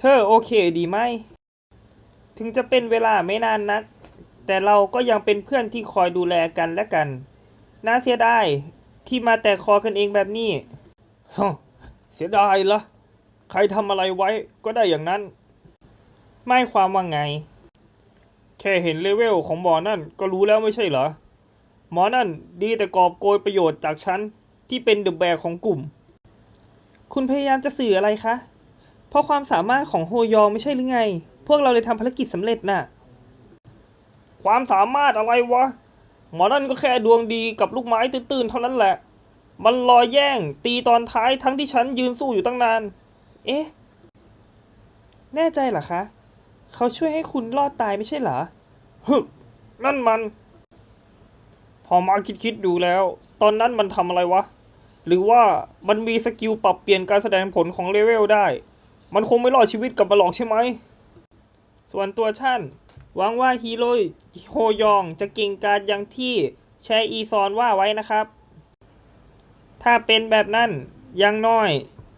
เธอโอเคดีไหม ถึงจะเป็นเวลาไม่นานนัก แต่เราก็ยังเป็นเพื่อนที่คอยดูแลกันและกัน น่าเสียดายที่มาแต่คอกันเองแบบนี้เสียดายเหรอ ใครทำอะไรไว้ก็ได้อย่างนั้น ไม่ความว่าไง แค่เห็นเลเวลของหมอนั่นก็รู้แล้วไม่ใช่เหรอ หมอนั่นดีแต่กอบโกยประโยชน์จากฉันที่เป็นเดอะแบกของกลุ่ม คุณพยายามจะสื่ออะไรคะ เพราะความสามารถของโฮยองไม่ใช่หรือไง พวกเราเลยทำภารกิจสำเร็จน่ะ ความสามารถอะไรวะ หมอนั่นก็แค่ดวงดีกับลูกไม้ตื้นๆเท่านั้นแหละ มันรอยแย่ง ตีตอนท้ายทั้งที่ฉันยืนสู้อยู่ตั้งนาน เอ๊ะ แน่ใจเหรอคะ เขาช่วยให้คุณรอดตายไม่ใช่เหรอฮึนั่นมัน พอมาคิดๆดูแล้ว ตอนนั้นมันทำอะไรวะ หรือว่ามันมีสกิลปรับเปลี่ยนการแสดงผลของเลเวลได้ มันคงไม่รอดชีวิตกลับมาหลอกใช่ไหม ส่วนตัวท่านหวังว่าฮีโร่โฮยองจะเก่งกาจอย่างที่แชอีซอนว่าไว้นะครับ ถ้าเป็นแบบนั้นยังน้อย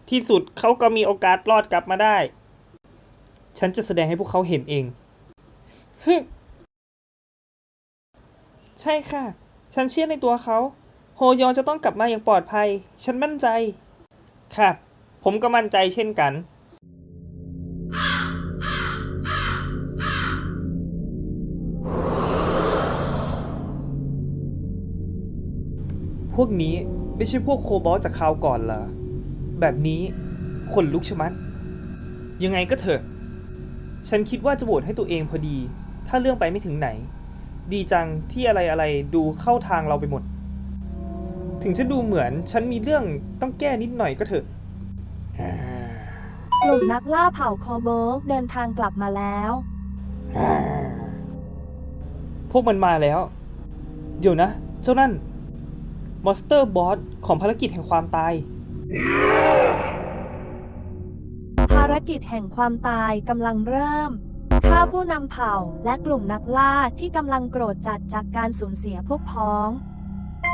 ที่สุดเขาก็มีโอกาสรอดกลับมาได้ ฉันจะแสดงให้พวกเขาเห็นเองฮึใช่ค่ะ ฉันเชื่อในตัวเขา โฮยองจะต้องกลับมาอย่างปลอดภัย ฉันมั่นใจ ครับ ผมก็มั่นใจเช่นกัน วกนี้ไม่ใช่พวกโคบอลจากคราวก่อนเหรอ แบบนี้ขนลุกชะมัด ยังไงก็เถอะ ฉันคิดว่าจะโหวตให้ตัวเองพอดี ถ้าเรื่องไปไม่ถึงไหน ดีจังที่อะไรอะไรๆดูเข้าทางเราไปหมด ถึงจะดูเหมือนฉันมีเรื่องต้องแก้นิดหน่อยก็เถอะ กลุ่มนักล่าเผ่าโคโบกเดินทางกลับมาแล้ว พวกมันมาแล้ว เดี๋ยวนะ เจ้านั่น มอนสเตอร์บอสของภารกิจแห่งความตาย ภารกิจแห่งความตายกำลังเริ่มฆ่าผู้นำเผ่าและกลุ่มนักล่าที่กำลังโกรธจัดจากการสูญเสียพวกพ้อง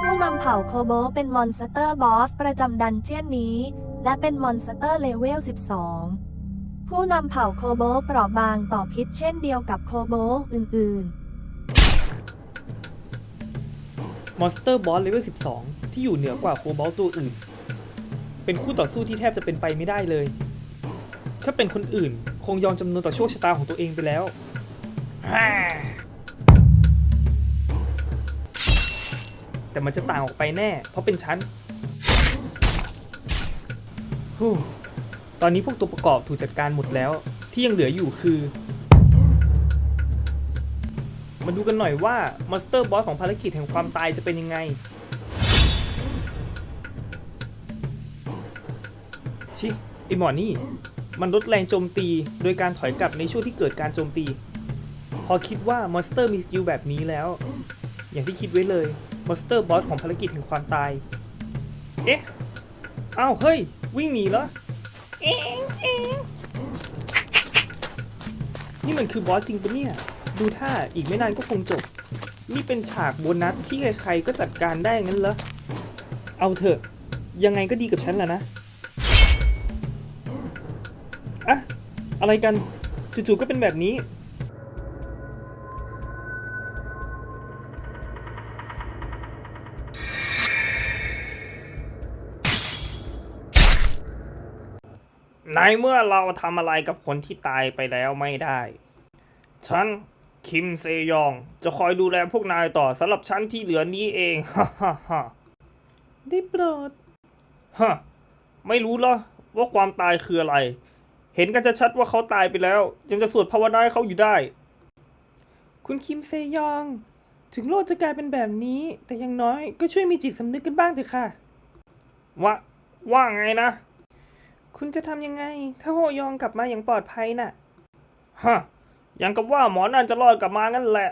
ผู้นำเผ่าโคโบเป็นมอนสเตอร์บอสประจำดันเจียนนี้ และเป็นมอนสเตอร์เลเวล 12 ผู้นำเผ่าโคโบเปราะบางต่อพิษเช่นเดียวกับโคโบอื่นๆ มอนสเตอร์บอสเลเวล12 ที่อยู่เหนือกว่าโคบอลตัวอื่น เป็นคู่ต่อสู้ที่แทบจะเป็นไปไม่ได้เลย ถ้าเป็นคนอื่นคงยอมจำนวนต่อโชคชะตาของตัวเองไปแล้ว แต่มันจะต่างออกไปแน่ เพราะเป็นฉันตอนนี้พวกตัวประกอบถูกจัดการหมดแล้ว ที่ยังเหลืออยู่คือ มาดูกันหน่อยว่ามอนสเตอร์บอสของภารกิจแห่งความตายจะเป็นยังไง ชิไอหมอนี่ มันลดแรงโจมตีโดยการถอยกลับในช่วงที่เกิดการโจมตี พอคิดว่ามอนสเตอร์มีสกิลแบบนี้แล้ว อย่างที่คิดไว้เลยมอนสเตอร์บอสของภารกิจแห่งความตาย เอ๊ะอ้าวเฮ้ย วิ่งหนีเหรอเอ๊ะเอ๊ะนี่มันคือบอสจริงปะเนี่ย ดูท่าอีกไม่นานก็คงจบ นี่เป็นฉากโบนัสที่ใครๆก็จัดการได้งั้นเหรอ เอาเถอะ ยังไงก็ดีกับฉันแหละนะอะอะไรกันจู่ๆก็เป็นแบบนี้ ในเมื่อเราทำอะไรกับคนที่ตายไปแล้วไม่ได้ ฉัน คิมเซยอง จะคอยดูแลพวกนายต่อสำหรับฉันที่เหลือนี้เอง ฮ่าฮ่าฮ่าได้โปรดฮะไม่รู้เหรอว่าความตายคืออะไร เห็นกันจะชัดว่าเขาตายไปแล้ว ยังจะสวดภาวนาให้เขาอยู่ได้ คุณคิมเซยอง ถึงโลกจะกลายเป็นแบบนี้ แต่อยังน้อยก็ช่วยมีจิตสำนึกกันบ้างเถอะค่ะ ว่าว่าไงนะ คุณจะทำยังไง ถ้าโฮยองกลับมาอย่างปลอดภัยน่ะ ฮะ ยังกับว่าหมอนั่นจะรอดกลับมางั้นแหละ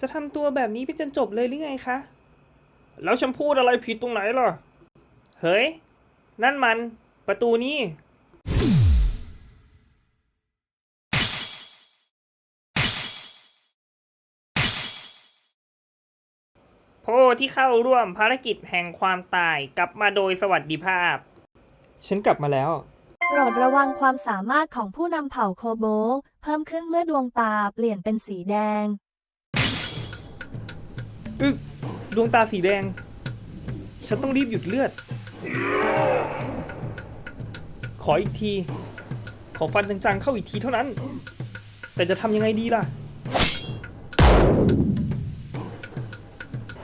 จะทำตัวแบบนี้ไปจนจบเลยหรือไงคะ แล้วฉันพูดอะไรผิดตรงไหนล่ะ เฮ้ย นั่นมัน ประตูนี่ ผู้ที่เข้าร่วมภารกิจแห่งความตายกลับมาโดยสวัสดิภาพ ฉันกลับมาแล้ว โปรดระวังความสามารถของผู้นำเผ่าโคโบล เพิ่มขึ้นเมื่อดวงตาเปลี่ยนเป็นสีแดง อึกดวงตาสีแดง ฉันต้องรีบหยุดเลือด ขออีกที ขอฟันจังๆเข้าอีกทีเท่านั้น แต่จะทำยังไงดีล่ะ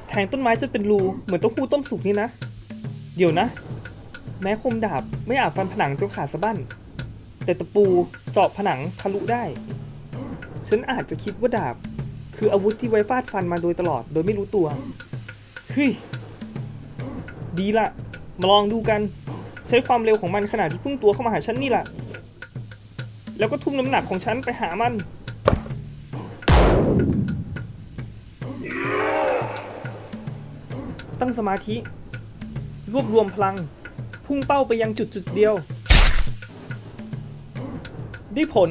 แทงต้นไม้จนเป็นรู เหมือนเต้าหู้ต้มสุกนี่นะ เดี๋ยวนะ แม้คมดาบไม่อาจฟันผนังจนขาดสะบั้น แต่ตะปู เจาะผนังทะลุได้ ฉันอาจจะคิดว่าดาบ คืออาวุธที่ไว้ฟาดฟันมาโดยตลอดโดยไม่รู้ตัวเฮ้ยดีละ มาลองดูกัน ใช้ความเร็วของมันขนาดที่พุ่งตัวเข้ามาหาฉันนี่แหละ แล้วก็ทุ่มน้ำหนักของฉันไปหามัน ตั้งสมาธิ รวบรวมพลัง พุ่งเป้าไปยังจุดจุดเดียว ได้ผล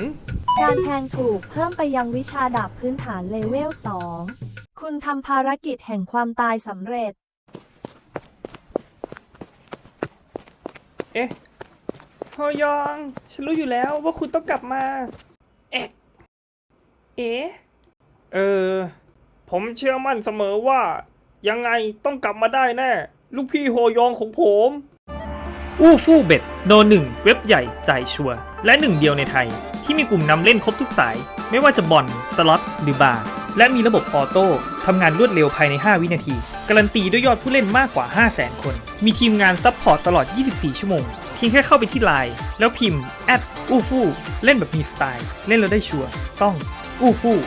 การแทงถูกเพิ่มไปยังวิชาดาบพื้นฐานเลเวล 2 คุณทำภารกิจแห่งความตายสำเร็จ เอ๊ะฮอยอง ฉันรู้อยู่แล้วว่าคุณต้องกลับมา เอ๊ะ เอ๊ะ เออ ผมเชื่อมั่นเสมอว่า ยังไงต้องกลับมาได้แน่ ลูกพี่โฮยองของผม อู้ฟู่เบ็ดโนหนึ่งเว็บใหญ่จ่ายชัวร์และหนึ่งเดียวในไทย ที่มีกลุ่มนำเล่นครบทุกสาย ไม่ว่าจะบอลสล็อตหรือบาร์และมีระบบออโต้ทำงานรวดเร็วภายใน 5 วินาที การันตีด้วยยอดผู้เล่นมากกว่า 500,000 คน มีทีมงานซัพพอร์ตตลอด 24 ชั่วโมง เพียงแค่เข้าไปที่ไลน์แล้วพิมพ์แอดอู้ฟู่เล่นแบบมีสไตล์ เล่นแล้วได้ชัวร์ต้องอู้ฟู่